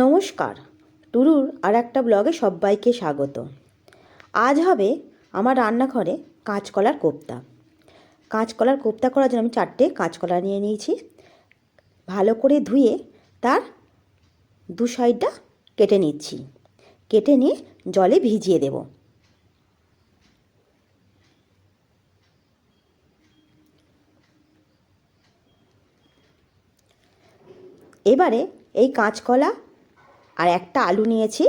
নমস্কার। টুরুর আর একটা ব্লগে সবাইকে স্বাগত। আজ হবে আমার রান্নাঘরে কাঁচকলার কোপ্তা। কাঁচকলার কোপ্তা করার জন্য আমি চারটে কাঁচকলা নিয়ে নিয়েছি। ভালো করে ধুয়ে তার দু সাইডটা কেটে নিচ্ছি। কেটে নিয়ে জলে ভিজিয়ে দেব। এবারে এই কাঁচকলা আর একটা আলু নিয়েছি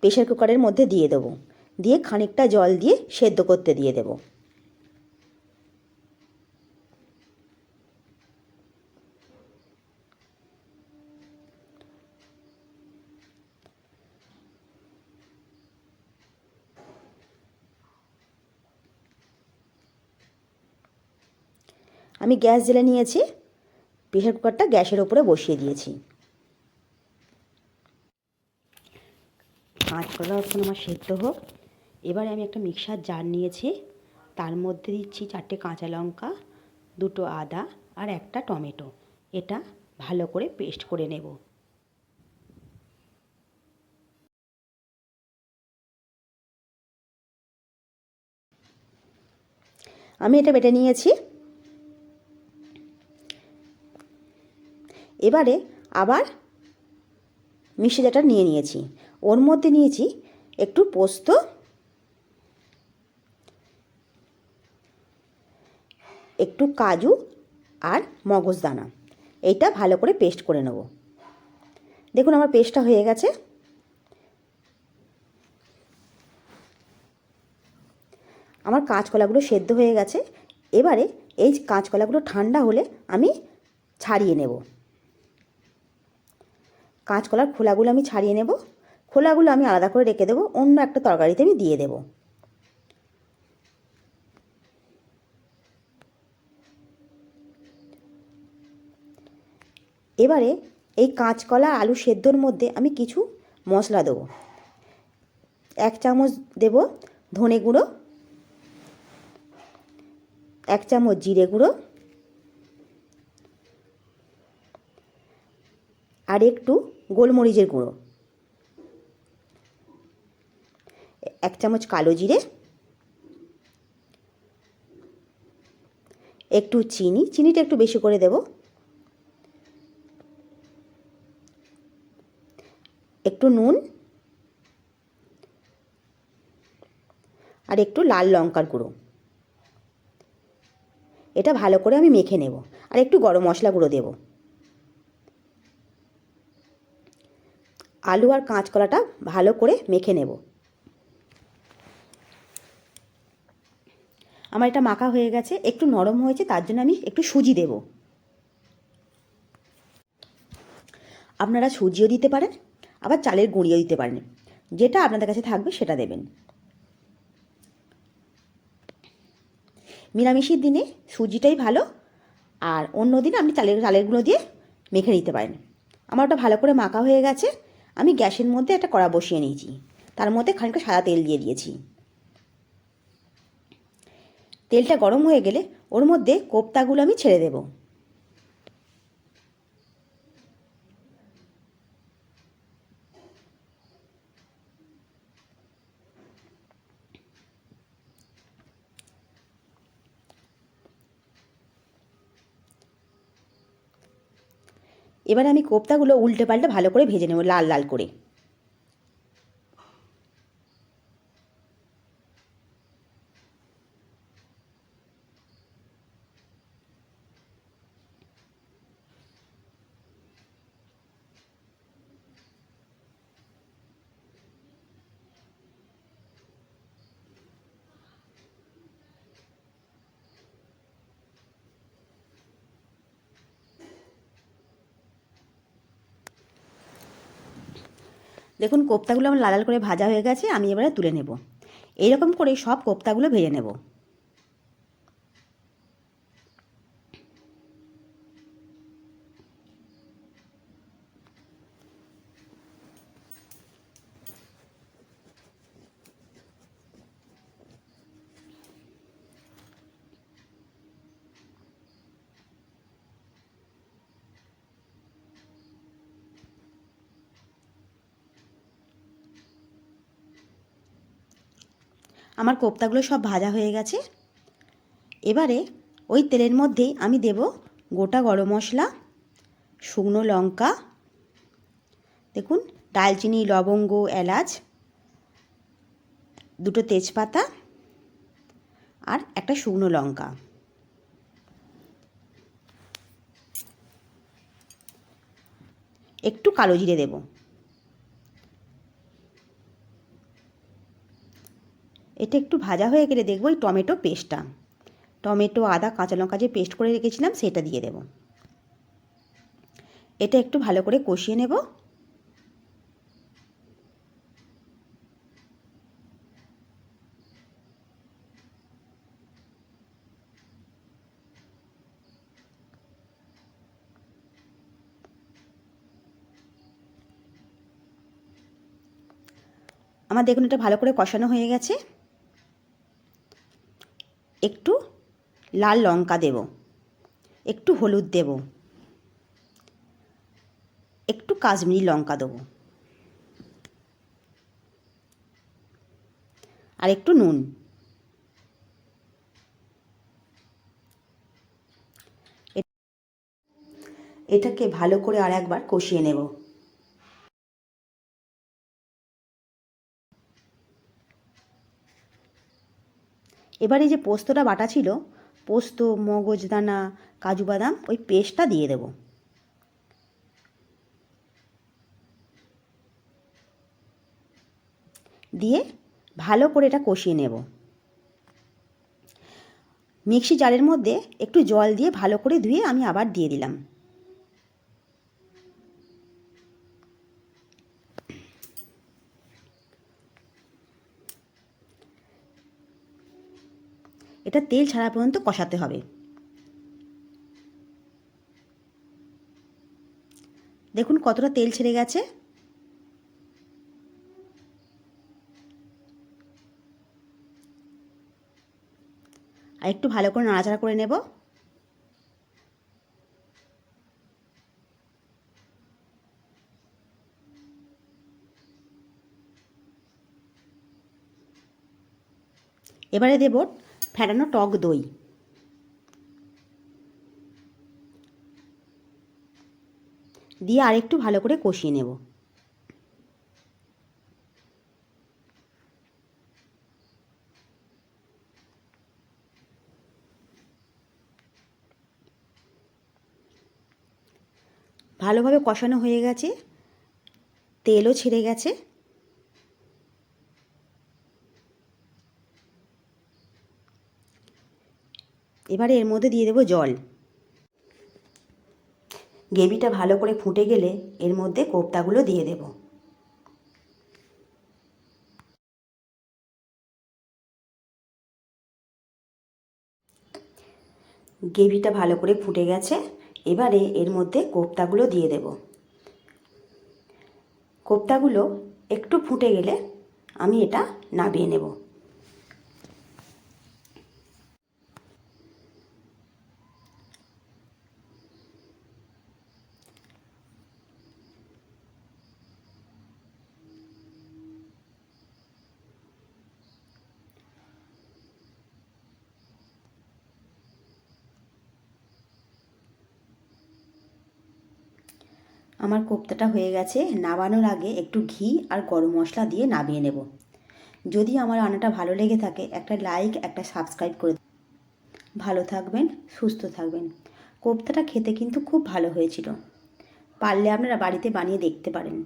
প্রেশার কুকারের মধ্যে দিয়ে দেবো। দিয়ে খানিকটা জল দিয়ে সেদ্ধ করতে দিয়ে দেবো। আমি গ্যাস জেলে নিয়েছি প্রেশার কুকারটা গ্যাসের ওপরে বসিয়ে দিয়েছি। কাঁচকলা এখন আমার সেদ্ধ হোক। এবারে আমি একটা মিক্সার জার নিয়েছি। তার মধ্যে দিচ্ছি চারটে কাঁচা লঙ্কা, দুটো আদা আর একটা টমেটো। এটা ভালো করে পেস্ট করে নেব। আমি এটা বেটে নিয়েছি। এবারে আবার মিষ্টি জারটা নিয়ে নিয়েছি। ওর মধ্যে নিয়েছি একটু পোস্ত। একটু কাজু আর মগজদানা। এইটা ভালো করে পেস্ট করে নেব। দেখুন আমার পেস্টটা হয়ে গেছে। আমার কাঁচকলাগুলো সেদ্ধ হয়ে গেছে। এবারে এই কাঁচকলাগুলো ঠান্ডা হলে আমি ছাড়িয়ে নেব। কাঁচকলার খোলাগুলো আমি ছাড়িয়ে নেব। খোলাগুলো আমি আলাদা করে রেখে দেবো। অন্য একটা তরকারিতে আমি দিয়ে দেব। এবারে এই কাঁচকলা আলু সেদ্ধর মধ্যে আমি কিছু মশলা দেবো। এক চামচ দেব ধনে গুঁড়ো। এক চামচ জিরে গুঁড়ো। আর একটু গোলমরিচের গুঁড়ো। এক চামচ কালো জিরে। একটু চিনি, চিনিটা একটু বেশি করে দেব। একটু নুন। আর একটু লাল লঙ্কার গুঁড়ো। এটা ভালো করে আমি মেখে নেব। আর একটু গরম মশলা গুঁড়ো দেবো। আলু আর কাঁচকলাটা ভালো করে মেখে নেব। আমার এটা মাখা হয়ে গেছে, একটু নরম হয়েছে, তার জন্য আমি একটু সুজি দেব। আপনারা সুজিও দিতে পারেন, আবার চালের গুঁড়িও দিতে পারেন, যেটা আপনাদের কাছে থাকবে সেটা দেবেন। নিরামিষের দিনে সুজিটাই ভালো, আর অন্য দিনে আপনি চালের চালের গুঁড়ো দিয়ে মেখে নিতে পারেন। আমার ওটা ভালো করে মাখা হয়ে গেছে আমি গ্যাসের মধ্যে একটা কড়া বসিয়ে নিয়েছি। তার মধ্যে খানিকটা সাদা তেল দিয়ে দিয়েছি। তেলটা গরম হয়ে গেলে ওর মধ্যে কোপ্তাগুলো আমি ছেড়ে দেব। এবার আমি কোপ্তাগুলো উল্টে পাল্টে ভালো করে ভেজে নেব লাল লাল করে। দেখুন, কোপ্তাগুলো আমার লাল লাল করে ভাজা হয়ে গেছে, আমি এবারে তুলে নেব। এইরকম করে সব কোপ্তাগুলো ভেজে নেব। আমার কোপ্তাগুলো সব ভাজা হয়ে গেছে। এবারে ওই তেলের মধ্যেই আমি দেব গোটা গরম মশলা, শুকনো লঙ্কা, দেখুন, ডালচিনি, লবঙ্গ, এলাচ, দুটো তেজপাতা আর একটা শুকনো লঙ্কা। একটু কালো জিরে দেব। এটা একটু ভাজা হয়ে গেলে দেখব এই টমেটো পেস্টটা। টমেটো, আদা, কাঁচা লঙ্কা যে পেস্ট করে রেখেছিলাম সেটা দিয়ে দেব। এটা একটু ভালো করে কষিয়ে নেব। আমার দেখুন এটা ভালো করে কষানো হয়ে গেছে। একটু লাল লঙ্কা দেব, একটু হলুদ দেব, একটু কাশ্মীরি লঙ্কা দেবো, আর একটু নুন। এটাকে ভালো করে আর একবার কষিয়ে নেব। এবারে যে পোস্তটা বাটা ছিল, পোস্ত মগজদানা কাজু বাদাম, ওই পেস্টটা দিয়ে দেব। দিয়ে ভালো করে এটা কষিয়ে নেব। মিক্সি জারের মধ্যে একটু জল দিয়ে ভালো করে ধুয়ে আমি আবার দিয়ে দিলাম। এটা তেল ছাড়া পর্যন্ত কষাতে হবে। দেখুন কতটা তেল ছেড়ে গেছে। আর একটু ভালো করে নাড়াচাড়া করে নেব। এবারে দেব ফেটানো টক দই। দিয়ে আরেকটু ভালো করে কষিয়ে নেব। ভালোভাবে কষানো হয়ে গেছে, তেলও ছেড়ে গেছে। এবারে এর মধ্যে দিয়ে দেবো জল। গ্রেভিটা ভালো করে ফুটে গেলে এর মধ্যে কোপ্তাগুলো দিয়ে দেব। গ্রেভিটা ভালো করে ফুটে গেছে, এবারে এর মধ্যে কোপ্তাগুলো দিয়ে দেব। কোপ্তাগুলো একটু ফুটে গেলে আমি এটা নাবিয়ে নেব। আমার কোপ্তাটা হয়ে গেছে, নাবানোর আগে একটু ঘি আর গরম মশলা দিয়ে নামিয়ে নেব। যদি আমার রান্নাটা ভালো লেগে থাকে, একটা লাইক একটা সাবস্ক্রাইব করে ভালো থাকবেন, সুস্থ থাকবেন। কোপ্তাটা খেতে কিন্তু খুব ভালো হয়েছিল। পারলে আপনারা বাড়িতে বানিয়ে দেখতে পারেন।